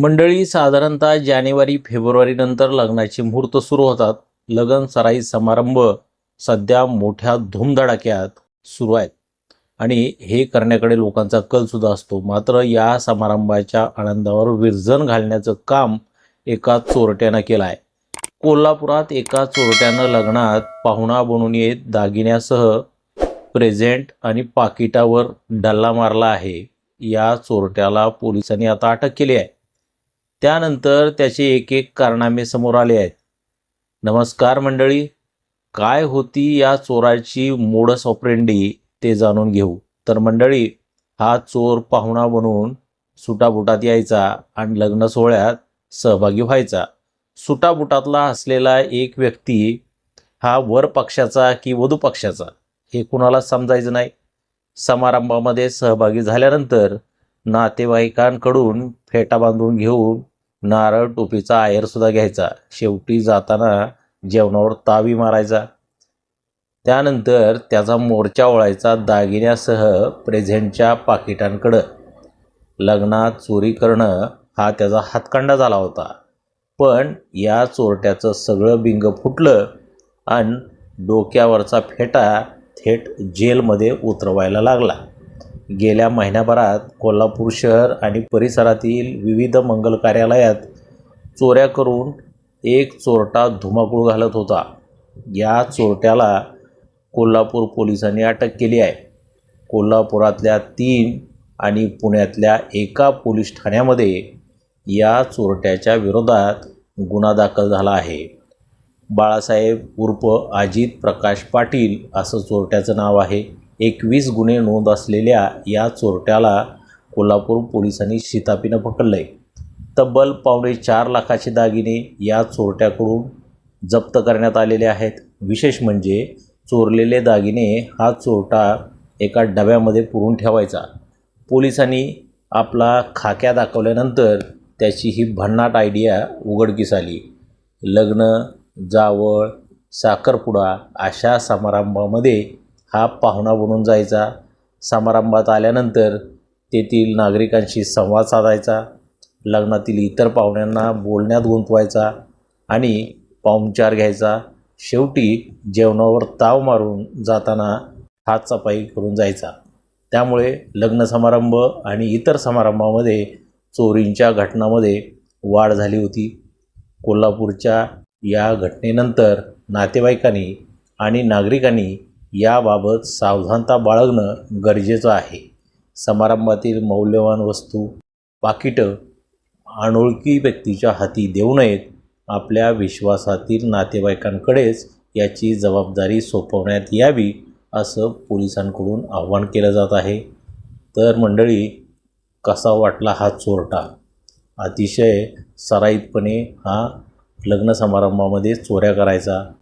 मंडळी साधारणतः जानेवारी फेब्रुवारीनंतर लग्नाचे मुहूर्त सुरू होतात. लग्न सराई समारंभ सध्या मोठ्या धूमधडाक्यात सुरू आहेत. आणि हे करण्याकडे लोकांचा कलसुद्धा असतो. मात्र या समारंभाच्या आनंदावर विरजन घालण्याचं काम एका चोरट्यानं केलं आहे. कोल्हापुरात एका चोरट्यानं लग्नात पाहुणा बनून येत दागिन्यासह प्रेझेंट आणि पाकिटावर डल्ला मारला आहे. या चोरट्याला पोलिसांनी आता अटक केली आहे. त्यानंतर त्याचे एक एक कारनामे समोर आले आहेत. नमस्कार मंडळी काय होती या चोराची मोडस ऑपरेंडी ते जाणून घेऊ. तर मंडळी हा चोर पाहुणा बनून सुटाबुटात यायचा आणि लग्न सोहळ्यात सहभागी व्हायचा. सुटाबुटातला असलेला एक व्यक्ती हा वर पक्षाचा की वधू पक्षाचा हे कुणाला समजायचं नाही. समारंभामध्ये सहभागी झाल्यानंतर नातेवाईकांकडून फेटा बांधून घेऊन नारळ टोपीचा आयरसुद्धा घ्यायचा. शेवटी जाताना जेवणावर तावी मारायचा. त्यानंतर त्याचा मोर्चा ओळायचा दागिन्यासह प्रेझेंटच्या पाकिटांकडं. लग्नात चोरी करणं हा त्याचा हातखंडा झाला होता. पण या चोरट्याचं सगळं बिंग फुटलं आणि डोक्यावरचा फेटा थेट जेलमध्ये उतरवायला लागला. गेल्या महिन्याभरात कोल्हापूर शहर आणि परिसरातील विविध मंगल कार्यालयात चोऱ्या करून एक चोरटा धुमाकूळ घालत होता. या चोरट्याला कोल्हापूर पोलिसांनी अटक केली आहे. कोल्हापुरातल्या तीन आणि पुण्यातल्या एका पोलीस ठाण्यामध्ये या चोरट्याच्या विरोधात गुन्हा दाखल झाला आहे. बाळासाहेब उर्फ अजित प्रकाश पाटील असं चोरट्याचं नाव आहे. एकवीस गुन्हे नोंद असलेल्या या चोरट्याला कोल्हापूर पोलिसांनी शितापीनं पकडलं आहे तब्बल पावणे चार लाखाचे दागिने या चोरट्याकडून जप्त करण्यात आलेले आहेत. विशेष म्हणजे चोरलेले दागिने हा चोरटा एका डब्यामध्ये पुरून ठेवायचा. पोलिसांनी आपला खाक्या दाखवल्यानंतर त्याची ही भन्नाट आयडिया उघडकीस आली. लग्न जावळ साखरपुडा अशा समारंभामध्ये हा पाहुणा बनून जायचा. समारंभात आल्यानंतर तेथील नागरिकांशी संवाद साधायचा. लग्नातील इतर पाहुण्यांना बोलण्यात गुंतवायचा आणि पाहुणचार घ्यायचा. शेवटी जेवणावर ताव मारून जाताना हात सफाई करून जायचा. त्यामुळे लग्न समारंभ आणि इतर समारंभामध्ये चोरींच्या घटनामध्ये वाढ झाली होती. कोल्हापूरच्या या घटनेनंतर नातेवाईकांनी आणि नागरिकांनी याबाबत सावधानता बाळगणं गरजेचं आहे. समारंभातील मौल्यवान वस्तू पाकिटं अनोळखी व्यक्तीच्या हाती देऊ नयेत आपल्या विश्वासातील नातेवाईकांकडेच याची जबाबदारी सोपवण्यात यावी असं पोलिसांकडून आव्हान केलं जात आहे. तर मंडळी कसा वाटला हा चोरटा? अतिशय सराईतपणे हा लग्न समारंभामध्ये चोऱ्या करायचा.